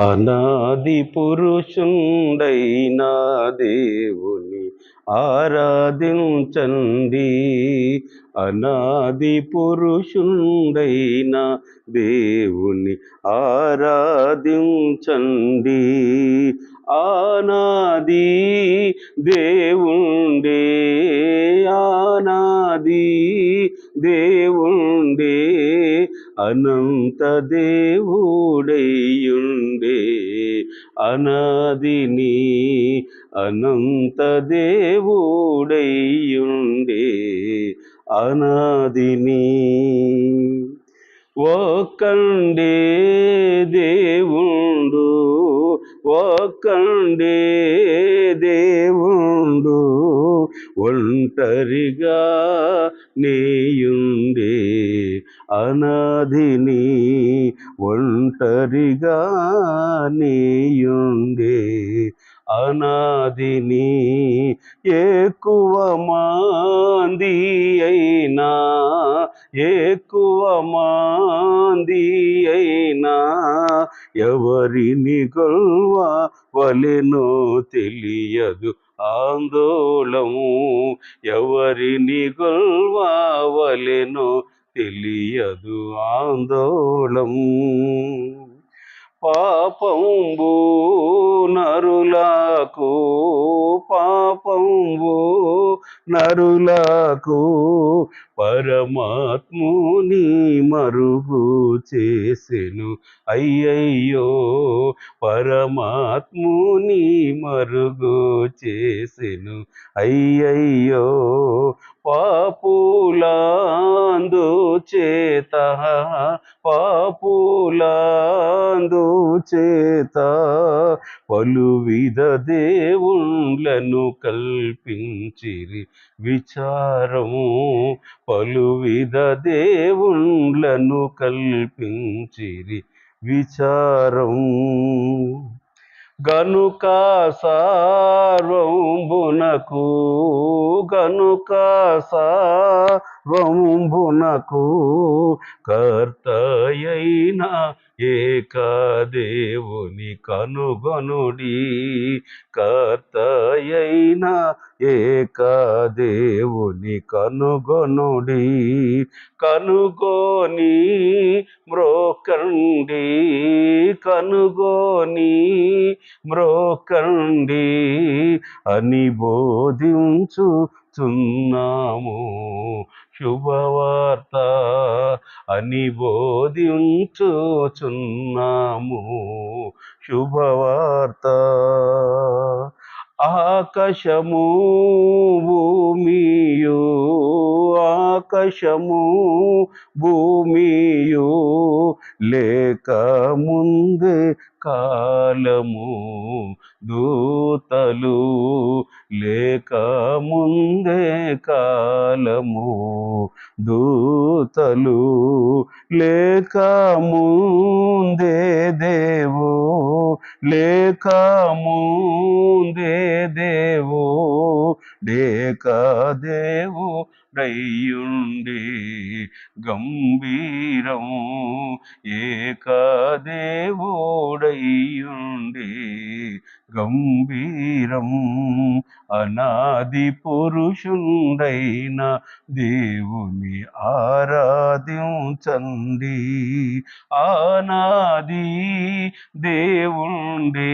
అనాది పురుషుండైన దేవుని ఆరాధించండి. అనాది పురుషుండైన దేవుని ఆరాధించండి. ఆనాది ఉండే అనంత దేవుడైయుండే అనాదిని అనంత దేవుడైయుండే అనాదిని ఒక్కండే దేవుండు ఒక్కండే దేవుండు. ఒంటరిగా నేయుండే అనాధిని ఒంటరిగా నేయుండే అనాదిని ఎక్కువ మాంది అయినా ఎక్కువ మాంది అయినా ఎవరిని గొల్వ వలెనో తెలియదు ఆందోళము. ఎవరిని గొల్వ వలెనో తెలియదు ఆందోళము. పాపంబు నరులకు పాపంబు నరులకు పరమాత్ముని మరుగు చేసెను. అయ్యయ్యో పరమాత్ముని మరుగు చేసెను. అయ్యయ్యో పాపులాందు చేత పాపులాందు చేత పలువిధ దేవుళ్ళను కల్పించిరి. విచారము పలువిధ దేవుళ్ళను కల్పించిరి. విచారం గనుక సార్వంబునకు గనుక సార్వంబునకు కర్తయైన ఏకదేవుని కనుగొనుడి. కర్తయైన ఏకదేవుని కనుగొనుడి. కనుగోని మ్రోకండి. కనుగోని మ్రోకండి అని బోధించు చున్నాము శుభవార్త అని బోధించుచున్నాము. శుభవార్త ఆకాశము భూమియో ఆకాశము భూమియు లేక ముందు కాలము దూతలు లేక ముందే కాలము దూతలు లేక ముందే దేవో లేక ముందే దేవో లేక దేవో దయ్యుండి గంభీరం ఏకదేవుడయ్యుండి గంభీరం అనాది పురుషుండైన దేవుని ఆరాధించండి. ఆనాది దేవుండే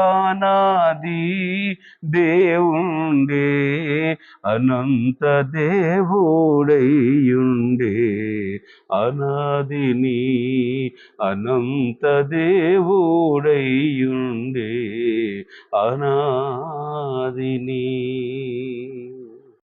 ఆనాది దేవుండే అనంత దేవుడైయుండే అనాదిని అనంత దేవుడైయుండే అనాదిని